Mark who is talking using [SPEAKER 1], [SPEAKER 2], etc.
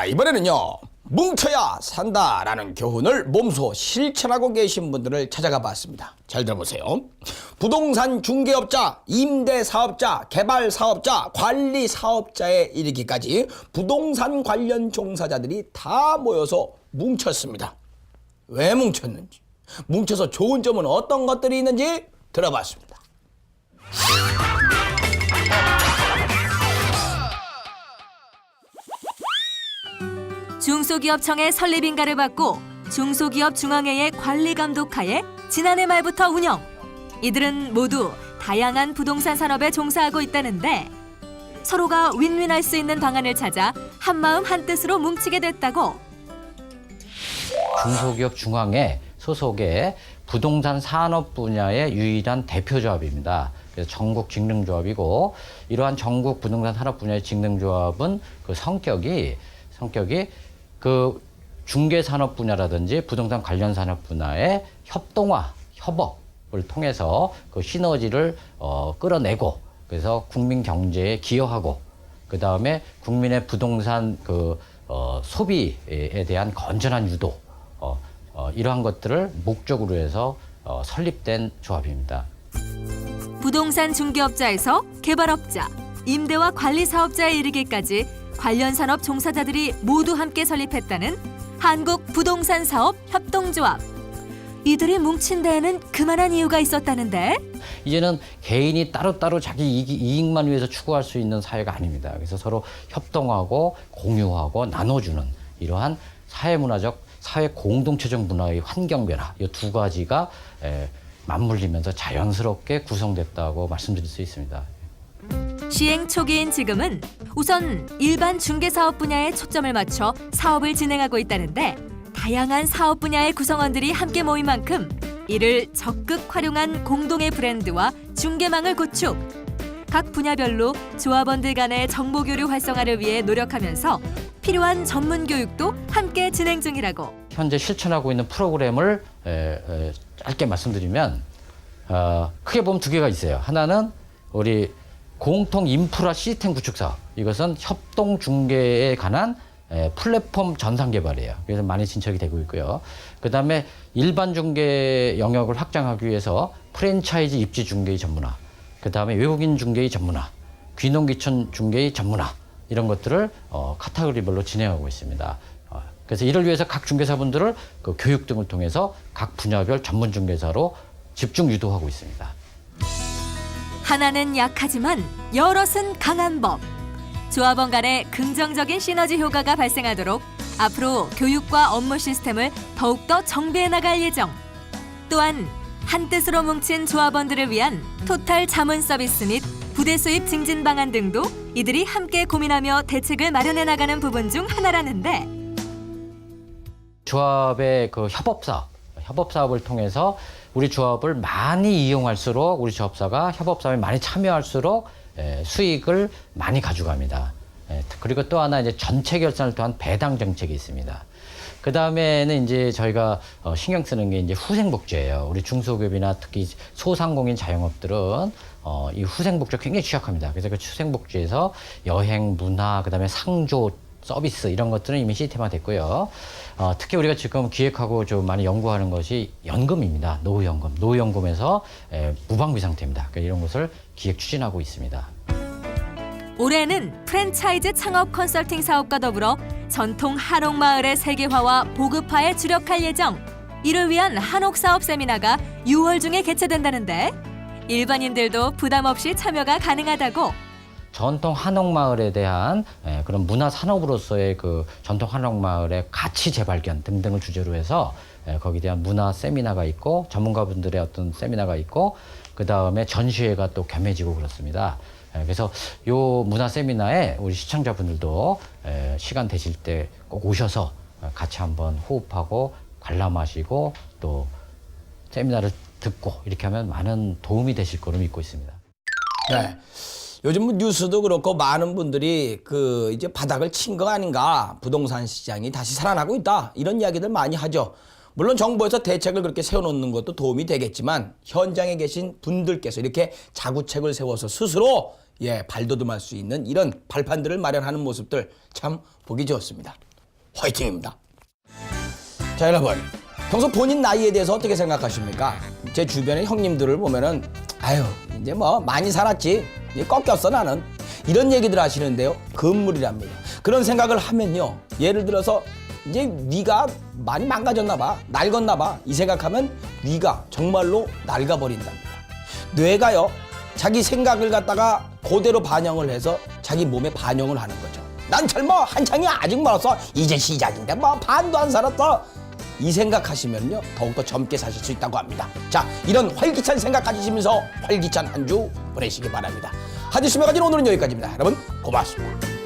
[SPEAKER 1] 자, 이번에는요. 뭉쳐야 산다라는 교훈을 몸소 실천하고 계신 분들을 찾아가 봤습니다. 잘 들어보세요. 부동산 중개업자, 임대 사업자, 개발 사업자, 관리 사업자에 이르기까지 부동산 관련 종사자들이 다 모여서 뭉쳤습니다. 왜 뭉쳤는지, 뭉쳐서 좋은 점은 어떤 것들이 있는지 들어봤습니다.
[SPEAKER 2] 중소기업청의 설립 인가를 받고 중소기업 중앙회의 관리 감독하에 지난해 말부터 운영. 이들은 모두 다양한 부동산 산업에 종사하고 있다는데 서로가 윈윈할 수 있는 방안을 찾아 한마음 한뜻으로 뭉치게 됐다고.
[SPEAKER 3] 중소기업 중앙회 소속의 부동산 산업 분야의 유일한 대표조합입니다. 전국 직능조합이고 이러한 전국 부동산 산업 분야의 직능조합은 그 성격이 성격이 그 중개 산업 분야라든지 부동산 관련 산업 분야의 협동화, 협업을 통해서 그 시너지를 어, 끌어내고 그래서 국민 경제에 기여하고 그 다음에 국민의 부동산 그 어, 소비에 대한 건전한 유도 어, 어, 이러한 것들을 목적으로 해서 어, 설립된 조합입니다.
[SPEAKER 2] 부동산 중개업자에서 개발업자, 임대와 관리 사업자에 이르기까지 관련 산업 종사자들이 모두 함께 설립했다는 한국 부동산 사업 협동조합. 이들이 뭉친 데에는 그만한 이유가 있었다는데
[SPEAKER 3] 이제는 개인이 따로따로 자기 이익, 이익만 위해서 추구할 수 있는 사회가 아닙니다. 그래서 서로 협동하고 공유하고 나눠주는 이러한 사회문화적, 사회 공동체적 문화의 환경 변화 이 두 가지가 에, 맞물리면서 자연스럽게 구성됐다고 말씀드릴 수 있습니다.
[SPEAKER 2] 시행 초기인 지금은 우선 일반 중개사업 분야에 초점을 맞춰 사업을 진행하고 있다는데 다양한 사업 분야의 구성원들이 함께 모인 만큼 이를 적극 활용한 공동의 브랜드와 중개망을 구축. 각 분야별로 조합원들 간의 정보 교류 활성화를 위해 노력하면서 필요한 전문 교육도 함께 진행 중이라고.
[SPEAKER 3] 현재 실천하고 있는 프로그램을 에, 에, 짧게 말씀드리면 어, 크게 보면 두 개가 있어요. 하나는 우리 공통 인프라 시스템 구축 사업. 이것은 협동 중개에 관한 에, 플랫폼 전산 개발이에요. 그래서 많이 진척이 되고 있고요. 그 다음에 일반 중개 영역을 확장하기 위해서 프랜차이즈 입지 중개의 전문화, 그 다음에 외국인 중개의 전문화, 귀농귀촌 중개의 전문화 이런 것들을 어, 카테고리별로 진행하고 있습니다. 어, 그래서 이를 위해서 각 중개사분들을 그 교육 등을 통해서 각 분야별 전문 중개사로 집중 유도하고 있습니다.
[SPEAKER 2] 하나는 약하지만 여럿은 강한 법. 조합원 간의 긍정적인 시너지 효과가 발생하도록 앞으로 교육과 업무 시스템을 더욱더 정비해 나갈 예정. 또한 한 뜻으로 뭉친 조합원들을 위한 토탈 자문 서비스 및 부대 수입 증진 방안 등도 이들이 함께 고민하며 대책을 마련해 나가는 부분 중 하나라는데
[SPEAKER 3] 조합의 그 협업 사업, 협업 사업을 통해서 우리 조합을 많이 이용할수록 우리 조합사가 협업 사업에 많이 참여할수록 에, 수익을 많이 가져갑니다. 에, 그리고 또 하나 이제 전체 결산을 통한 배당 정책이 있습니다. 그 다음에는 이제 저희가 어, 신경 쓰는 게 이제 후생복지예요. 우리 중소기업이나 특히 소상공인 자영업들은 어, 이 후생복지 굉장히 취약합니다. 그래서 그 후생복지에서 여행, 문화, 그 다음에 상조, 서비스 이런 것들은 이미 시스템화 됐고요. 어, 특히 우리가 지금 기획하고 좀 많이 연구하는 것이 연금입니다. 노후연금. 노후연금에서 에, 무방비 상태입니다. 그러니까 이런 것을 기획 추진하고 있습니다.
[SPEAKER 2] 올해는 프랜차이즈 창업 컨설팅 사업과 더불어 전통 한옥 마을의 세계화와 보급화에 주력할 예정. 이를 위한 한옥 사업 세미나가 6월 중에 개최된다는데 일반인들도 부담 없이 참여가 가능하다고.
[SPEAKER 3] 전통 한옥마을에 대한 에, 그런 문화 산업으로서의 그 전통 한옥마을의 가치 재발견 등등을 주제로 해서 에, 거기에 대한 문화 세미나가 있고 전문가분들의 어떤 세미나가 있고 그 다음에 전시회가 또 겸해지고 그렇습니다. 에, 그래서 요 문화 세미나에 우리 시청자분들도 에, 시간 되실 때 꼭 오셔서 어, 같이 한번 호흡하고 관람하시고 또 세미나를 듣고 이렇게 하면 많은 도움이 되실 거로 믿고 있습니다.
[SPEAKER 1] 네. 요즘 뭐 뉴스도 그렇고 많은 분들이 그 이제 바닥을 친 거 아닌가 부동산 시장이 다시 살아나고 있다 이런 이야기들 많이 하죠. 물론 정부에서 대책을 그렇게 세워놓는 것도 도움이 되겠지만 현장에 계신 분들께서 이렇게 자구책을 세워서 스스로 예, 발돋움할 수 있는 이런 발판들을 마련하는 모습들 참 보기 좋습니다. 화이팅입니다. 자, 여러분. 평소 본인 나이에 대해서 어떻게 생각하십니까? 제 주변의 형님들을 보면은 아유, 이제 뭐 많이 살았지. 이제 꺾였어 나는. 이런 얘기들 하시는데요. 금물이랍니다. 그런 생각을 하면요. 예를 들어서 이제 위가 많이 망가졌나 봐. 낡았나 봐. 이 생각하면 위가 정말로 낡아버린답니다. 뇌가요. 자기 생각을 갖다가 그대로 반영을 해서 자기 몸에 반영을 하는 거죠. 난 젊어 한창이 아직 멀었어 이제 시작인데 뭐 반도 안 살았어 이 생각하시면요 더욱더 젊게 사실 수 있다고 합니다. 자 이런 활기찬 생각 가지시면서 활기찬 한 주 보내시기 바랍니다. 하디스 매가진 오늘은 여기까지입니다. 여러분 고맙습니다